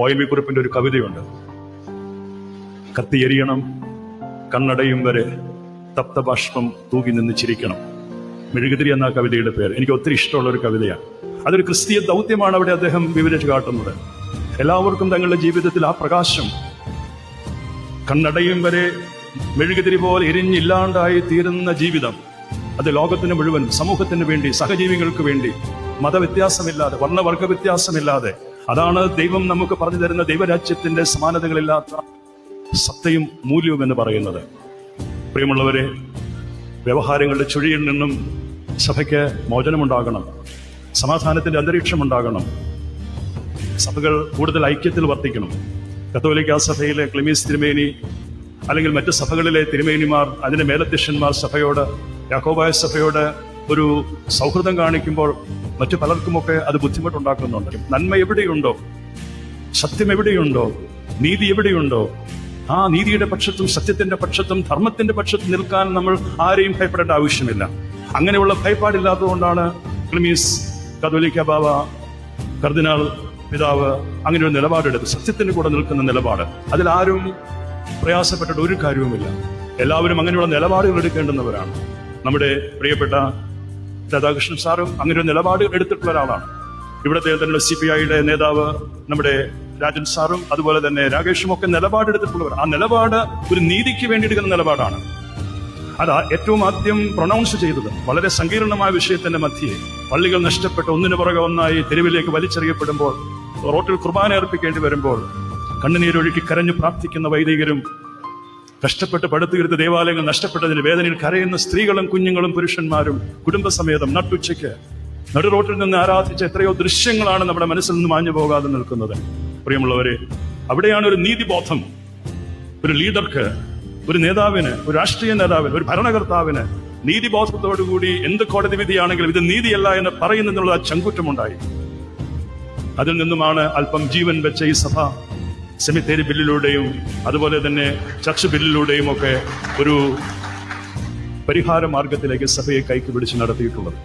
പോയമ്പി കുറിപ്പിന്റെ ഒരു കവിതയുണ്ട്. കത്തിയെരിയണം കണ്ണടയും വരെ തപ്തബാഷ്പം തൂകി നിന്ന് ചിരിക്കണം മെഴുകുതിരി എന്ന കവിതയുടെ പേര്. എനിക്ക് ഒത്തിരി ഇഷ്ടമുള്ള ഒരു കവിതയാണ്. അതൊരു ക്രിസ്തീയ ദൗത്യമാണ് അവിടെ അദ്ദേഹം വിവരിച്ച് കാട്ടുന്നത്. എല്ലാവർക്കും തങ്ങളുടെ ജീവിതത്തിൽ ആ പ്രകാശം കണ്ണടയും വരെ മെഴുകുതിരി പോലെ എരിഞ്ഞില്ലാണ്ടായി തീരുന്ന ജീവിതം അത് ലോകത്തിന് മുഴുവൻ സമൂഹത്തിന് വേണ്ടി സഹജീവികൾക്ക് വേണ്ടി മതവ്യത്യാസമില്ലാതെ വർണവർഗ വ്യത്യാസമില്ലാതെ അതാണ് ദൈവം നമുക്ക് പറഞ്ഞു തരുന്ന ദൈവരാജ്യത്തിന്റെ സമാനതകളില്ലാത്ത സത്തയും മൂല്യവും എന്ന് പറയുന്നത്. പ്രിയമുള്ളവരെ വ്യവഹാരങ്ങളുടെ ചുഴിയിൽ നിന്നും സഭയ്ക്ക് മോചനമുണ്ടാകണം സമാധാനത്തിന്റെ അന്തരീക്ഷം ഉണ്ടാകണം സഭകൾ കൂടുതൽ ഐക്യത്തിൽ വർത്തിക്കണം. കത്തോലിക്ക സഭയിലെ ക്ലിമീസ് തിരുമേനി അല്ലെങ്കിൽ മറ്റ് സഭകളിലെ തിരുമേനിമാർ അതിന്റെ മേലധ്യക്ഷന്മാർ സഭയോട് യാക്കോബായ സഭയോട് ഒരു സൗഹൃദം കാണിക്കുമ്പോൾ മറ്റു പലർക്കുമൊക്കെ അത് ബുദ്ധിമുട്ടുണ്ടാക്കുന്നുണ്ട്. നന്മ എവിടെയുണ്ടോ? സത്യം എവിടെയുണ്ടോ? നീതി എവിടെയുണ്ടോ? ആ നീതിയുടെ പക്ഷത്തും സത്യത്തിന്റെ പക്ഷത്തും ധർമ്മത്തിന്റെ പക്ഷത്തും നിൽക്കാൻ നമ്മൾ ആരെയും ഭയപ്പെടേണ്ട ആവശ്യമില്ല. അങ്ങനെയുള്ള ഭയപ്പാടില്ലാത്തതുകൊണ്ടാണ് ക്ലിമീസ് കതോലിക്ക ബാബ കർദിനാൾ പിതാവ് അങ്ങനെ ഒരു നിലപാടെടുത്ത് സത്യത്തിന് കൂടെ നിൽക്കുന്ന നിലപാട്. അതിൽ ആരും പ്രയാസപ്പെട്ടിട്ട് ഒരു കാര്യവുമില്ല. എല്ലാവരും അങ്ങനെയുള്ള നിലപാടുകൾ എടുക്കേണ്ടുന്നവരാണ്. നമ്മുടെ പ്രിയപ്പെട്ട രാധാകൃഷ്ണൻ സാറും അങ്ങനെ ഒരു നിലപാട് എടുത്തിട്ടുള്ള ഒരാളാണ്. ഇവിടുത്തെ തന്നെ സി പി ഐയുടെ നേതാവ് നമ്മുടെ രാജൻ സാറും അതുപോലെ തന്നെ രാകേഷും ഒക്കെ നിലപാടെടുത്തിട്ടുള്ളവർ. ആ നിലപാട് ഒരു നീതിക്ക് വേണ്ടി എടുക്കുന്ന നിലപാടാണ്. അതാ ഏറ്റവും ആദ്യം പ്രൊണൗൺസ് ചെയ്തത്. വളരെ സങ്കീർണമായ വിഷയത്തിന്റെ മധ്യേ പള്ളികൾ നഷ്ടപ്പെട്ട് ഒന്നിനു പുറകെ ഒന്നായി തെരുവിലേക്ക് വലിച്ചെറിയപ്പെടുമ്പോൾ റോട്ടിൽ കുർബാന അർപ്പിക്കേണ്ടി വരുമ്പോൾ കണ്ണുനീരൊഴുക്കി കരഞ്ഞു പ്രാർത്ഥിക്കുന്ന വൈദികരും കഷ്ടപ്പെട്ട് പടുത്തുയർത്ത ദേവാലയങ്ങൾ നഷ്ടപ്പെട്ടതിന് വേദനയിൽ കരയുന്ന സ്ത്രീകളും കുഞ്ഞുങ്ങളും പുരുഷന്മാരും കുടുംബസമേതം നട്ടുച്ചയ്ക്ക് നടു റോട്ടിൽ നിന്ന് ആരാധിച്ച എത്രയോ ദൃശ്യങ്ങളാണ് നമ്മുടെ മനസ്സിൽ നിന്ന് മാഞ്ഞു പോകാതെ നിൽക്കുന്നത്. പ്രിയമുള്ളവരെ അവിടെയാണ് ഒരു നീതിബോധം. ഒരു ലീഡർക്ക് ഒരു നേതാവിന് ഒരു രാഷ്ട്രീയ നേതാവിന് ഒരു ഭരണകർത്താവിന് നീതിബോധത്തോടുകൂടി എന്ത് കോടതി വിധിയാണെങ്കിലും ഇത് നീതിയല്ല എന്ന് പറയുന്നതിനുള്ള ചങ്കുറ്റമുണ്ടായി. അതിൽ നിന്നുമാണ് അല്പം ജീവൻ വെച്ച ഈ സഭ സെമിത്തേരി ബില്ലിലൂടെയും അതുപോലെ തന്നെ ചർച്ച് ബില്ലിലൂടെയും ഒക്കെ ഒരു പരിഹാര മാർഗത്തിലേക്ക് സഭയെ കൈക്ക് പിടിച്ച് നടത്തിയിട്ടുള്ളത്.